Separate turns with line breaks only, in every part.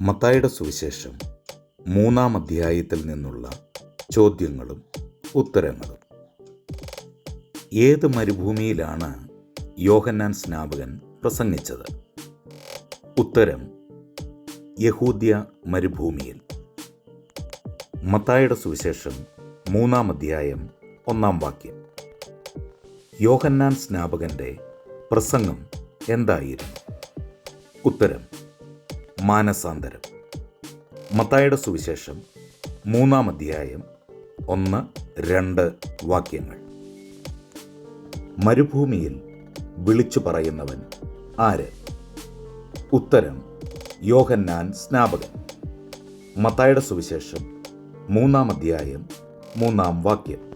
മത്തായുടെ സുവിശേഷം മൂന്നാം അധ്യായത്തിൽ നിന്നുള്ള ചോദ്യങ്ങളും ഉത്തരങ്ങളും. ഏത് മരുഭൂമിയിലാണ് യോഹന്നാൻ സ്നാപകൻ പ്രസംഗിച്ചത്? ഉത്തരം യഹൂദ്യ മരുഭൂമിയിൽ. മത്തായുടെ സുവിശേഷം മൂന്നാം അധ്യായം ഒന്നാം വാക്യം. യോഹന്നാൻ സ്നാപകന്റെ പ്രസംഗം എന്തായിരുന്നു? ഉത്തരം മാനസാന്തരം. മത്തായുടെ സുവിശേഷം മൂന്നാം അധ്യായം ഒന്ന് രണ്ട് വാക്യങ്ങൾ. മരുഭൂമിയിൽ വിളിച്ചു പറയുന്നവൻ ആര്? ഉത്തരം യോഹന്നാൻ സ്നാപകൻ. മത്തായുടെ സുവിശേഷം മൂന്നാം അധ്യായം മൂന്നാം വാക്യം.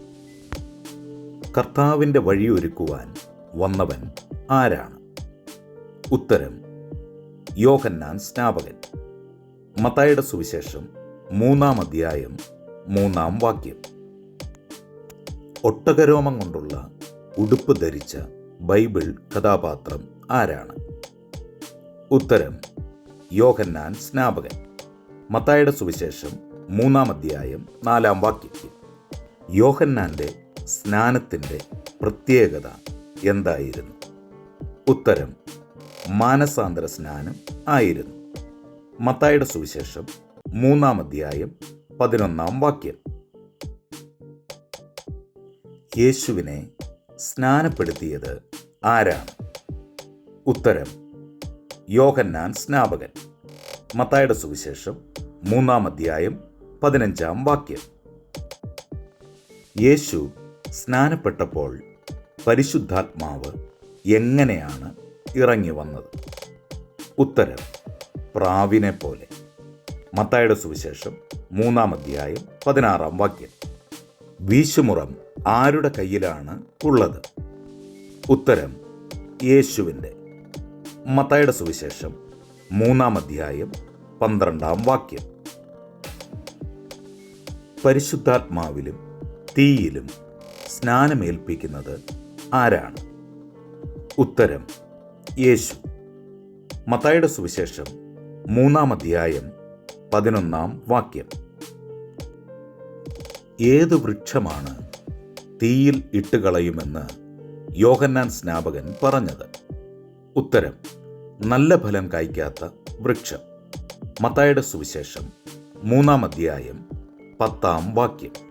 കർത്താവിന്റെ വഴിയൊരുക്കുവാൻ വന്നവൻ ആരാണ്? ഉത്തരം യോഹന്നാൻ സ്നാപകൻ. മത്തായുടെ സുവിശേഷം മൂന്നാം അധ്യായം മൂന്നാം വാക്യം. ഒട്ടകരോമം കൊണ്ടുള്ള ഉടുപ്പ് ധരിച്ച ബൈബിൾ കഥാപാത്രം ആരാണ്? ഉത്തരം യോഹന്നാൻ സ്നാപകൻ. മത്തായുടെ സുവിശേഷം മൂന്നാം അധ്യായം നാലാം വാക്യം. യോഹന്നാന്റെ സ്നാനത്തിന്റെ പ്രത്യേകത എന്തായിരുന്നു? ഉത്തരം മാനസാന്തര സ്നാനം ആയിരുന്നു. മത്തായുടെ സുവിശേഷം മൂന്നാം അധ്യായം പതിനൊന്നാം വാക്യം. യേശുവിനെ സ്നാനപ്പെടുത്തിയത് ആരാണ്? ഉത്തരം യോഹന്നാൻ സ്നാപകൻ. മത്തായുടെ സുവിശേഷം മൂന്നാം അധ്യായം പതിനഞ്ചാം വാക്യം. യേശു സ്നാനപ്പെട്ടപ്പോൾ പരിശുദ്ധാത്മാവ് എങ്ങനെയാണ് ഇറങ്ങി വന്നത്. ഉത്തരം പ്രാവിനെ പോലെ. മത്തായുടെ സുവിശേഷം മൂന്നാം അധ്യായം പതിനാറാം വാക്യം. വീശുമുറം ആരുടെ കയ്യിലാണ് ഉള്ളത്? ഉത്തരം യേശുവിന്റെ. മത്തായുടെ സുവിശേഷം മൂന്നാം അധ്യായം പന്ത്രണ്ടാം വാക്യം. പരിശുദ്ധാത്മാവിലും തീയിലും സ്നാനമേൽപ്പിക്കുന്നത് ആരാണ്? ഉത്തരം യേശു. മത്തായുടെ സുവിശേഷം മൂന്നാം അധ്യായം പതിനൊന്നാം വാക്യം. ഏത് വൃക്ഷമാണ് തീയിൽ ഇട്ടുകളയുമെന്ന് യോഹന്നാൻ സ്നാപകൻ പറഞ്ഞത്? ഉത്തരം നല്ല ഫലം കായ്ക്കാത്ത വൃക്ഷം. മത്തായുടെ സുവിശേഷം മൂന്നാം അധ്യായം പത്താം വാക്യം.